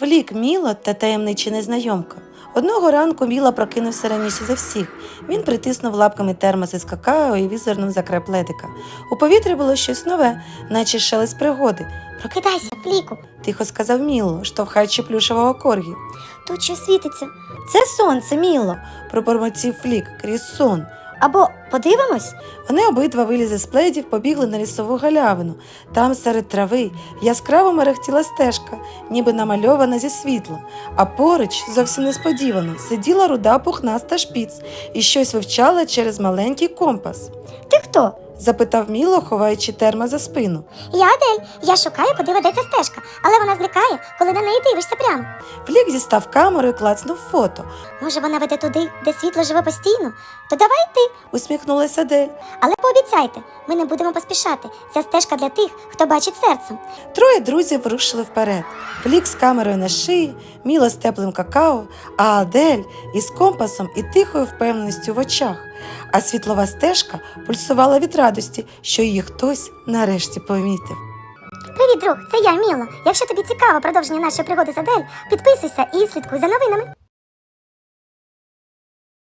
Флік, Міло та таємнича незнайомка. Одного ранку Міла прокинувся раніше за всіх. Він притиснув лапками термос із какао і візирнув за край пледика. У повітрі було щось нове, наче шелест пригоди. Прокидайся, Фліку, Тихо сказав Міло, штовхаючи плюшевого коргі. тут що світиться. Це сонце, Міло. Пробормотів Флік крізь сон. Або подивимось? Вони обидва вилізли з пледів, побігли на лісову галявину. Там серед трави яскраво мерехтіла стежка, ніби намальована зі світла. А поруч, зовсім несподівано, сиділа руда пухнаста шпіц і щось вивчала через маленький компас. Ти хто? Запитав Міло, ховаючи терма за спину. Я Адель. Я шукаю, куди ведеться стежка, але вона зникає, коли на неї дивишся прямо. Флік дістав камеру і клацнув фото. Може, вона веде туди, де світло живе постійно? То давай ти. Усміхнулася Дель. Але пообіцяйте, ми не будемо поспішати. Ця стежка для тих, хто бачить серцем. Троє друзів рушили вперед. Флік з камерою на шиї, Міло з теплим какао, а Адель із компасом і тихою впевненістю в очах. А світлова стежка пульсувала від радості, що її хтось нарешті помітив. Привіт, друг, це я, Міло. Якщо тобі цікаво продовження нашої пригоди з Адель, підписуйся і слідкуй за новинами.